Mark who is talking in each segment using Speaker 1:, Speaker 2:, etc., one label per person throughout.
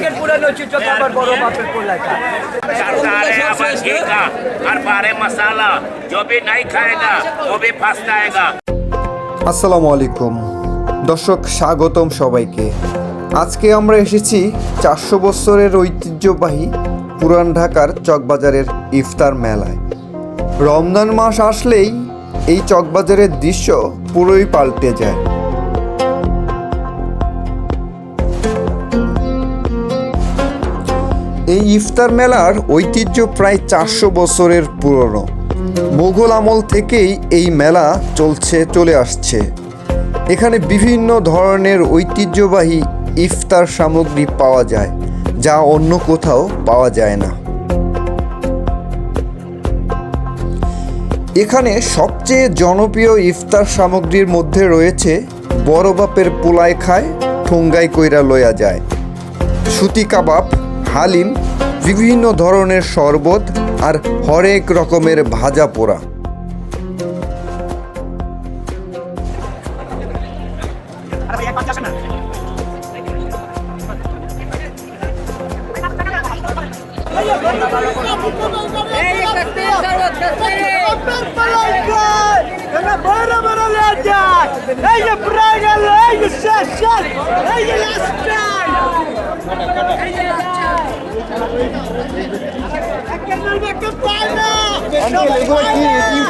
Speaker 1: আগের পুরানো ঐতিহ্য তো আমার বড় বাপের পোলা খায়
Speaker 2: सरकार है अपन घी का हर बारे मसाला जो भी नहीं खाएगा वो भी पछताएगा
Speaker 3: আসসালামু আলাইকুম দর্শক স্বাগতম সবাইকে আজকে আমরা এসেছি চারশো বছরের ঐতিহ্যবাহী পুরান ঢাকার চকবাজারের ইফতার মেলায় রমজান মাস আসলেই এই চকবাজারের দৃশ্য পুরোই পাল্টে যায় এই ইফতার মেলার ঐতিহ্য প্রায় চারশো বছরের পুরনো। মোগল আমল থেকেই এই মেলা চলছে, চলে আসছে। এখানে বিভিন্ন ধরনের ঐতিহ্যবাহী ইফতার সামগ্রী পাওয়া যায়, যা অন্য কোথাও পাওয়া যায় না। এখানে সবচেয়ে জনপ্রিয় ইফতার সামগ্রীর মধ্যে রয়েছে বড় বাপের পোলায় খায় ঠোঙ্গাই কইরা লয়া যায়। সুতি কাবাব হালিম বিভিন্ন ধরনের শরবত আর হরেক রকমের ভাজা পোড়া।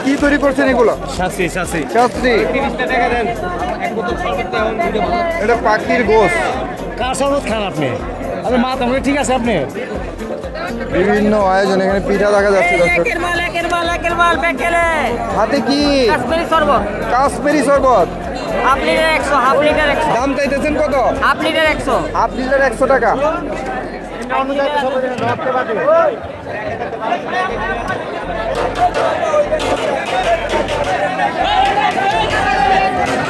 Speaker 3: কি তৈরি করছেন এগুলো এটা পাখির গোস
Speaker 4: কার শরবত খান আপনি? আরে মা ঠিক আছে আপনি?
Speaker 3: বিভিন্ন আয়োজন এখানে পিঠা দেখা যাচ্ছে হাতে কি?
Speaker 1: কাশ্মীরি শরবত।
Speaker 3: কাশ্মীরি শরবত।
Speaker 1: হাফ লিটার একশো হাফ লিটার একশো।
Speaker 3: দাম চাইতেছেন কত?
Speaker 1: হাফ লিটার একশো।
Speaker 3: হাফ লিটার একশো টাকা।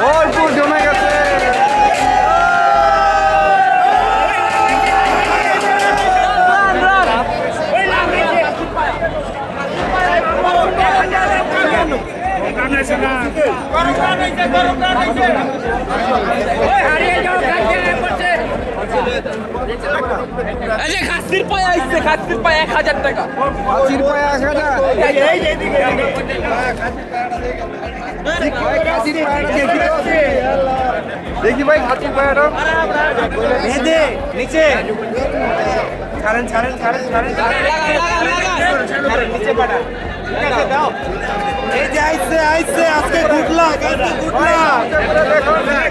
Speaker 3: ভরপুর জমে গেছে।
Speaker 1: খাসির পায়ে
Speaker 3: দেখি ভাই খাসির পায়াটা
Speaker 4: নিচে ছাড়েন ছাড়েন ছাড়েন ছাড়েন নিচে পাঠা দাও এই যে আইছে আইছে আজকে গুড লাক আজকে গুড লাক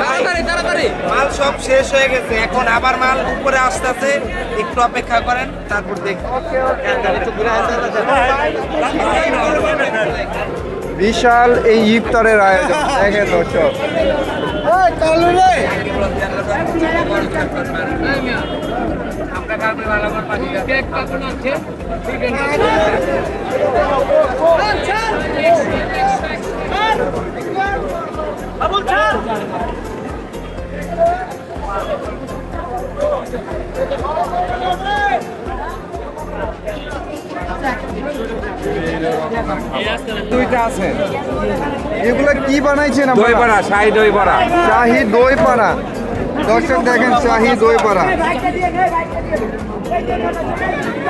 Speaker 1: তাড়াতাড়ি তাড়াতাড়ি।
Speaker 5: মাল সব শেষ হয়ে গেছে এখন আবার মাল উপরে আসতেছে। একটু অপেক্ষা করেন তারপর দেখি।
Speaker 3: বিশাল এই ইফতারের আয়োজন দেখেন দর্শক। দুইটা আছে। এগুলো কি বানাইছেন দই পাড়া শাহি দই পাড়া শাহি দই পাড়া দর্শক দেখেন শাহি দই পাড়া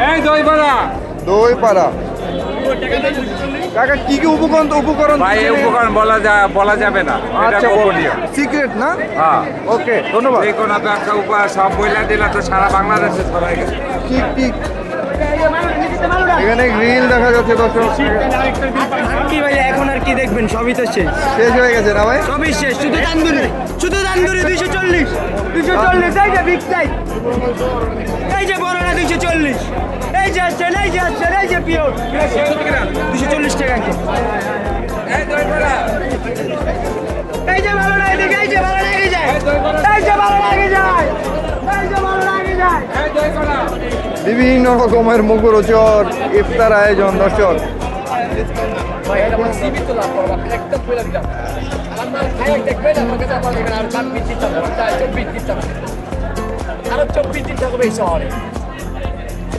Speaker 4: এই দই বড়া
Speaker 3: দই পাড়া কাকা কি কি উপকরণ উপকরণ
Speaker 6: ভাই এই উপকরণ বলা যা বলা যাবে না। এটা
Speaker 3: আচ্ছা
Speaker 6: গোপনীয়।
Speaker 3: সিক্রেট না?
Speaker 6: হ্যাঁ।
Speaker 3: ওকে ধন্যবাদ।
Speaker 6: যে কোনো ব্যবসা উপহার সব বইলা দিলে তো সারা বাংলাদেশে ছড়াই গেছে।
Speaker 3: ঠিক ঠিক। এখানে গ্রিল দেখা যাচ্ছে দর্শক।
Speaker 4: কি ভাই এখন আর কি দেখবেন? সবই তো শেষ।
Speaker 3: শেষ হয়ে গেছে না ভাই?
Speaker 4: সবই শেষ। শুধু তান্দুরি শুধু তান্দুরি দুইশো চল্লিশ। দুইশো চল্লিশ এই যে বিগ সাইজ এই যে বড়রা দুইশো চল্লিশ। এই যে আসছেন এই যে আসছেন এই যে পিওর দুইশো চল্লিশ টাকা এই যে ভালো লাগে দেখে এই যে ভালো লাগে যায়। এই যে ভালো লাগে যায়।
Speaker 3: বিভিন্ন রকমের মুখরোচক ইফতার আয়োজন দর্শক।
Speaker 1: আরও চব্বিশ দিন থাকবে এই শহরে।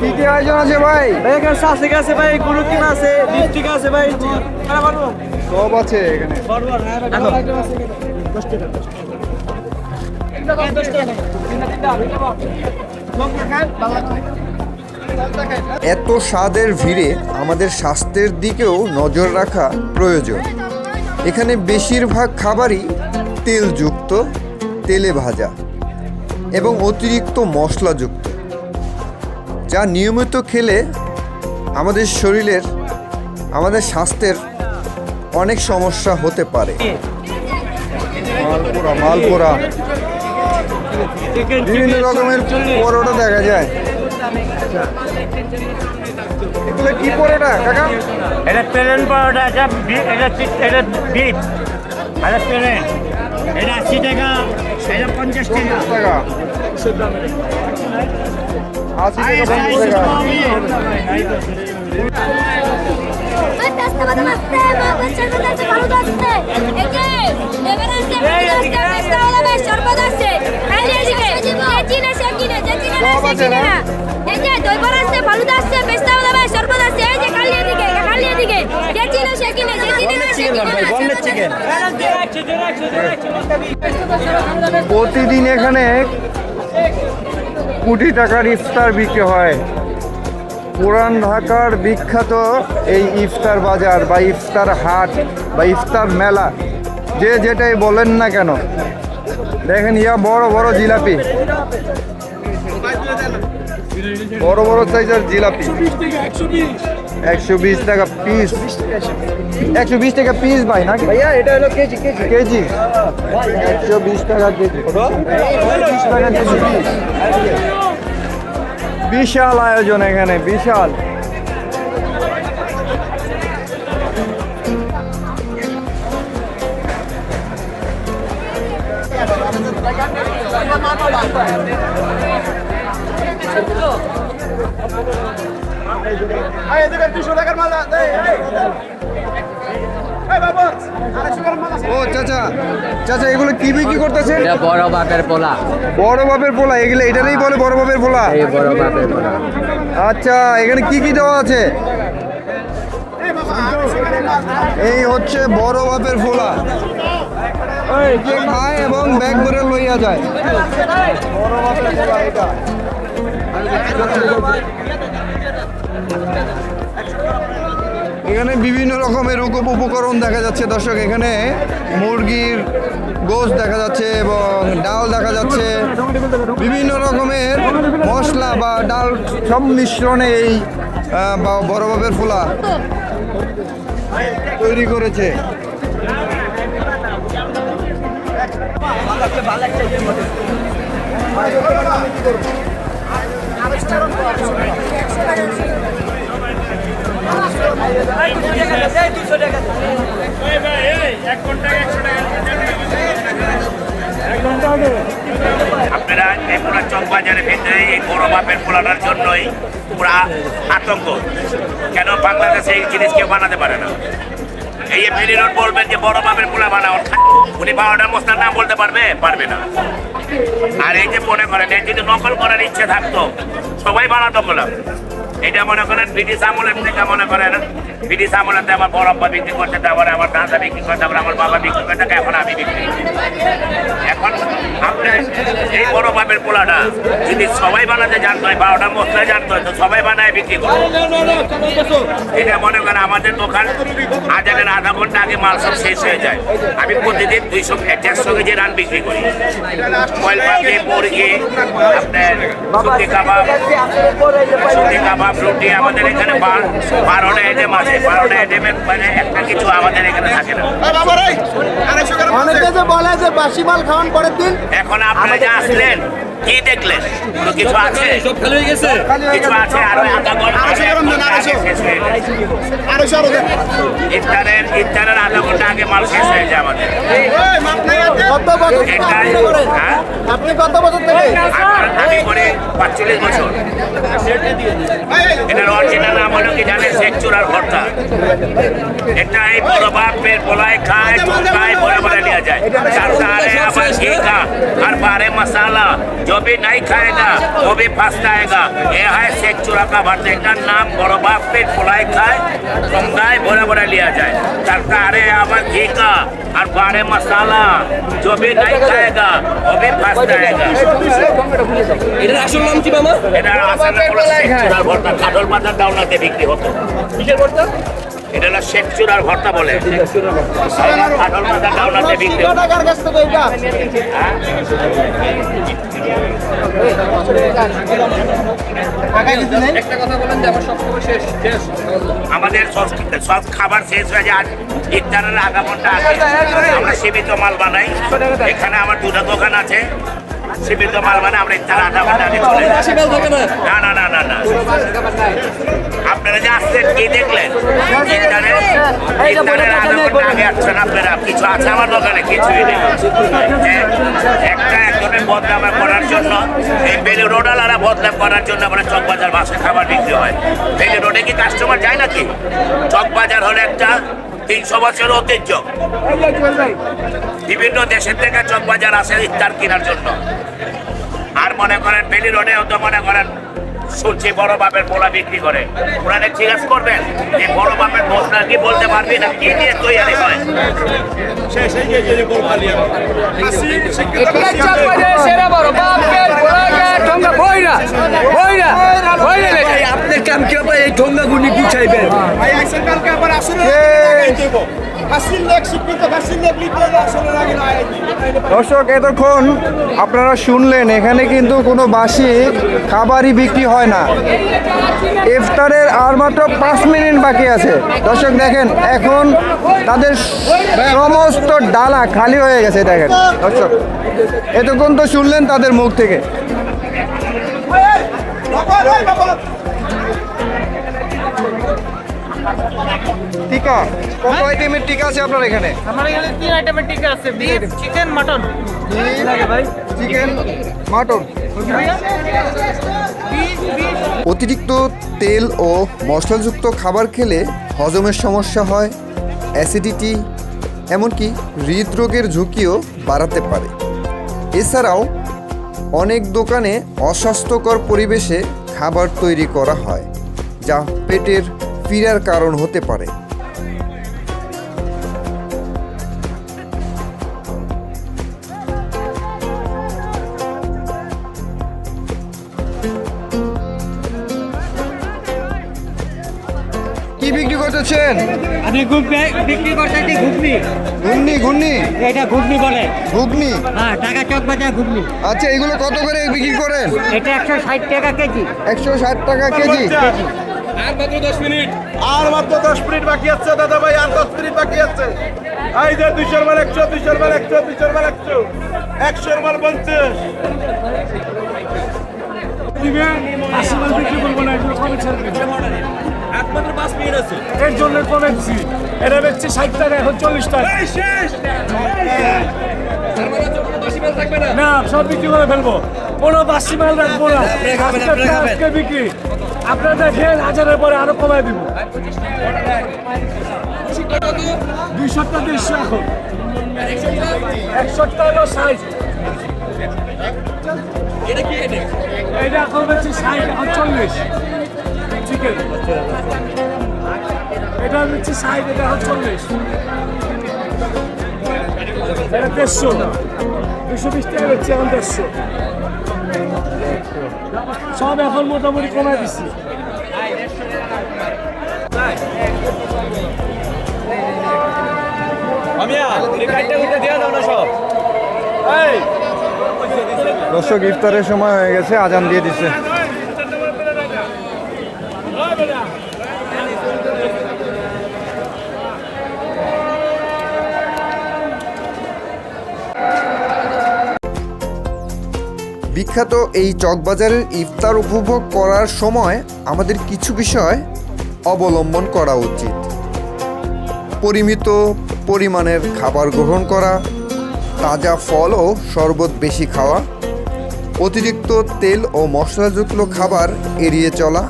Speaker 3: কি কি আয়োজন আছে ভাই?
Speaker 4: এখানে শাসিক আছে ভাই গুরু আছে ডিস্ট্রিক আছে ভাই
Speaker 3: সব আছে এখানে। এত স্বাদের ভিড়ে আমাদের স্বাস্থ্যের দিকেও নজর রাখা প্রয়োজন। এখানে বেশিরভাগ খাবারই তেলযুক্ত তেলে ভাজা এবং অতিরিক্ত মশলাযুক্ত, যা নিয়মিত খেলে আমাদের শরীরের, আমাদের স্বাস্থ্যের অনেক সমস্যা হতে পারে। মালপোড়া মালপোড়া। বিভিন্ন রকমের পরোটা দেখা যায়। এগুলো কি পরোটা, কাকা?
Speaker 1: এটা প্লেন পরোটা, এটা এটা এটা বিট এটা প্লেন। এটা আশি টাকা এটা পঞ্চাশ টাকা
Speaker 3: সব আছে না?
Speaker 7: না। এই যে দইবড়া আসছে, ফালুদা আসছে, পেস্তা
Speaker 3: প্রতিদিন এখানে কোটি টাকার ইফতার বিক্রি হয়। পুরান ঢাকার বিখ্যাত এই ইফতার বাজার বা ইফতার হাট বা ইফতার মেলা, যে যেটাই বলেন না কেন। দেখেন ইয়া বড় বড় জিলাপি। বড় বড় সাইজের জিলাপি। একশো বিশ টাকা পিস একশো বিশ টাকা পিস ভাই নাকি? ভাইয়া এটা হলো কেজি কেজি। কেজি? একশো বিশ টাকা কেজি। বিশ টাকা কেজি বিশাল আয়োজন এখানে বিশাল। ও চাচা চাচা এগুলো কি বিক্রি করতেছেন?
Speaker 8: এটা বড় বাপের পোলা।
Speaker 3: বড় বাপের পোলা এগুলো এটারই বলে বড় বাপের পোলা।
Speaker 8: এই বড় বাপের পোলা।
Speaker 3: আচ্ছা এখানে কি কি দেওয়া আছে? এই হচ্ছে বড় বাপের ফোলা যে খায় এবং ব্যাগ করে লইয়া যায়। বড় বাপের ফোলা এটা। এখানে বিভিন্ন রকমের উপ উপকরণ দেখা যাচ্ছে দর্শক। এখানে মুরগির গোশ দেখা যাচ্ছে এবং ডাল দেখা যাচ্ছে। বিভিন্ন রকমের মশলা বা ডাল সব মিশ্রণে এই আহ, বা- বড় বাপের ফোলা তৈরি করেছে।
Speaker 2: আপনারা এই পুরো চক বাজারের ভিতরে এই বড় বাপের পোলাটার জন্যই পুরা আতঙ্ক। কেন বাংলাদেশে এই জিনিস কেউ বানাতে পারে না? এই মেরি রোড বলবেন যে বড় বাপের পোলা বানাও। উনি বারোটা মশলার নাম বলতে পারবে? পারবে না। আর এই যে মনে করেন যদি নকল করার ইচ্ছে থাকতো, সবাই বানাতো বললাম এটা মনে করেন ব্রিটিশ আমলের থেকে মনে করেন ব্রিটিশ আমলেতে আমার বড় আব্বা বিক্রি করতে তারপরে আমার দাদা বিক্রি করতে তারপরে আমার বাবা বিক্রি করতে এখন আমি বিক্রি করি। এখন আপনার এই বড় বাপের পোলাটা যদি সবাই বানাতে জানতো হয় বারোটা মশলা জানতো, তো সবাই বানায় বিক্রি করে এটা মনে করেন আমাদের দোকান, আজানের আধা ঘণ্টা আগে মাল সব শেষ হয়ে যায়। আমি প্রতিদিন দুইশো দেড়শো কেজি রান বিক্রি করি। কয়েল পাখি মুরগি, আপনার সুতি কাবাব সুতি কাবাব রুটি আমাদের এখানে বারোটা আইটেম আছে। বারোটা আইটেমের মানে একটা কিছু আমাদের এখানে থাকে না।
Speaker 4: অনেকে যে বলে যে বাসি মাল খাওয়ান পরের দিন
Speaker 2: এখন আপনারা যে আসলেন কি দেখলেন কিছু আছে কিছু আছে আরও আধা ঘণ্টা ইফতারের ইফতারের আধা ঘণ্টা আগে মাল শেষ হয়ে যায় আমাদের খায় খায় বড় বড় যায় তার আবার ঘি আর বারে মশালা जो भी नहीं खाएगा वो भी फंसताएगा ये है शेख चूड़ा का भर्ता এটার নাম বড় বাপের পোলায় খায় চুলকায় বড় বড় लिया जाए सरदारे अमर घी का हर बारे मसाला जो भी नहीं खाएगा वो भी फंसताएगा
Speaker 8: এটার আসল নাম কি মামা
Speaker 2: এটার আসলে হলো শেখ চূড়ার ভর্তা কাঠল বাজার ডাউনাতে বিক্রি হতো
Speaker 8: কিসের ভর্তা
Speaker 2: এটা হলো শেখ চূড়ার ভর্তা বলে কাঠল বাজার ডাউনাতে বিক্রি হতো আমাদের সব খাবার শেষ হয়ে যায় আমরা সীমিত মাল বানাই। এখানে আমার দুটো দোকান আছে। সীমিত মাল বানাই, আমরা
Speaker 8: না
Speaker 2: না না না না। আপনারা যে আসছেন, কি দেখলেন? আগে আসছেন আপনারা। কিছু আছে আমার দোকানে, কিছুই নেই। যে একটা একজনের বদনাম করার জন্য। এই বেলি রোডালারা বদনাম করার জন্য আমরা চকবাজার বাসে খাবার বিক্রি হয়। বেলি রোডে কি কাস্টমার যায় নাকি? চকবাজার হলো একটা তিনশো বছর ঐতিহ্য। বিভিন্ন দেশের থেকে চকবাজার আসে ইফতার কেনার জন্য। আর মনে করেন বেলি রোডেও তো মনে করেন শুনছি বড় বাপের পোলা বিক্রি করে। ওনারা জিজ্ঞাসা করবেন যে বড় বাপের পোলা কি বলতে পারবি না? কি দিয়ে তৈরি হয়?
Speaker 8: আপনার কাম কি। হবে এই ঠোঙ্গা গুনি
Speaker 4: কালকে আবার আসলে
Speaker 3: দর্শক এতক্ষণ আপনারা শুনলেন এখানে কিন্তু কোনো বাসি খাবারই বিক্রি হয় না। ইফতারের আর মাত্র পাঁচ মিনিট বাকি আছে। দর্শক দেখেন এখন তাদের সমস্ত ডালা খালি হয়ে গেছে দেখেন। দর্শক এতক্ষণ তো শুনলেন তাদের মুখ থেকে। টিকা? কত আইটেমের টিকা আছে আপনার এখানে?
Speaker 4: আমার এখানে তিন আইটেমের টিকা আছে beef chicken mutton
Speaker 3: chicken mutton অতিরিক্ত তেল ও মশলাযুক্ত খাবার খেলে হজমের সমস্যা হয় অ্যাসিডিটি এমনকি হৃদরোগের ঝুঁকিও বাড়াতে পারে। এছাড়াও অনেক দোকানে অস্বাস্থ্যকর পরিবেশে খাবার তৈরি করা হয় যা পেটের পীড়ার কারণ হতে পারে। করতেছেন
Speaker 1: আমি ঘুগনি বিক্রি করতে ঘুগনি।
Speaker 3: ঘুগনি ঘুগনি?
Speaker 1: এটা ঘুগনি বলে।
Speaker 3: ঘুগনি?
Speaker 1: হ্যাঁ টাকা চক বাজার ঘুগনি।
Speaker 3: আচ্ছা এগুলো কত করে বিক্রি করেন?
Speaker 1: এটা একশো ষাট টাকা কেজি।
Speaker 3: একশো ষাট টাকা কেজি?
Speaker 8: আর মাত্র 10 মিনিট।
Speaker 4: আর মাত্র দশ মিনিট বাকি আছে দাদা ভাই আর দশ মিনিট বাকি আছে। এই যে দুইশোর মাল একশো দুইশোর মাল একশো দুইশোর মাল একশো। একশোর মাল পঞ্চাশ।
Speaker 8: একমাত্র 5 মিনিট আছে।
Speaker 9: এর জন্য কমে দিছি এটা বেচছি ষাট টাকা এখন চল্লিশ টাকা।
Speaker 8: না
Speaker 9: না সব বিক্রি করে ফেলব। কোনো বাসি মাল রাখব না। আজকে বিক্রি। আপনারা দেখেন হাজারের পরে আরও কমায় দিব। দুইশো টাকা দেড়শো এখন। একশো টাকা সাইজ
Speaker 8: এটা কি এটা?
Speaker 9: এটা এখন হচ্ছে ষাট এখন চল্লিশ। চিকেন এটা হচ্ছে ষাট এটা এখন চল্লিশ। এটা দেড়শো। দুশো বিশ টাকা হচ্ছে এখন দেড়শো। সব এখন মোটামুটি কমায় দিচ্ছি।
Speaker 3: দর্শক ইফতারের সময় হয়ে গেছে আজান দিয়ে দিচ্ছে। বিখ্যাত এই চকবাজারের ইফতার উপভোগ করার সময় আমাদের কিছু বিষয় অবলম্বন করা উচিত। পরিমিত পরিমাণের খাবার গ্রহণ করা, তাজা ফল ও শরবত বেশি খাওয়া, অতিরিক্ত তেল ও মশলাযুক্ত খাবার এড়িয়ে চলা,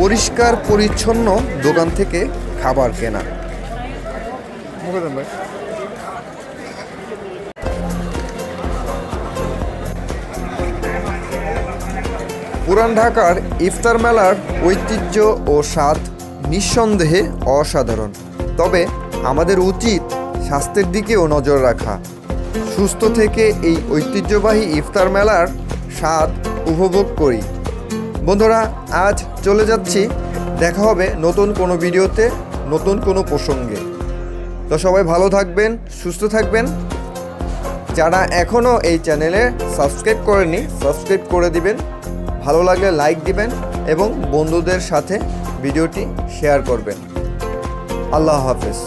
Speaker 3: পরিষ্কার পরিচ্ছন্ন দোকান থেকে খাবার কেনা। পুরান ঢাকার ইফতার মেলার ঐতিহ্য ও স্বাদ নিঃসন্দেহে অসাধারণ। তবে আমাদের উচিত স্বাস্থ্যের দিকেও নজর রাখা। সুস্থ থেকে এই ঐতিহ্যবাহী ইফতার মেলার স্বাদ উপভোগ করি। বন্ধুরা, আজ চলে যাচ্ছি। দেখা হবে নতুন কোনো ভিডিওতে, নতুন কোনো প্রসঙ্গে। তো সবাই ভালো থাকবেন, সুস্থ থাকবেন। যারা এখনও এই চ্যানেলে সাবস্ক্রাইব করেনি সাবস্ক্রাইব করে দিবেন। ভালো লাগলে লাইক দিবেন এবং বন্ধুদের সাথে ভিডিওটি শেয়ার করবেন। আল্লাহ হাফেজ।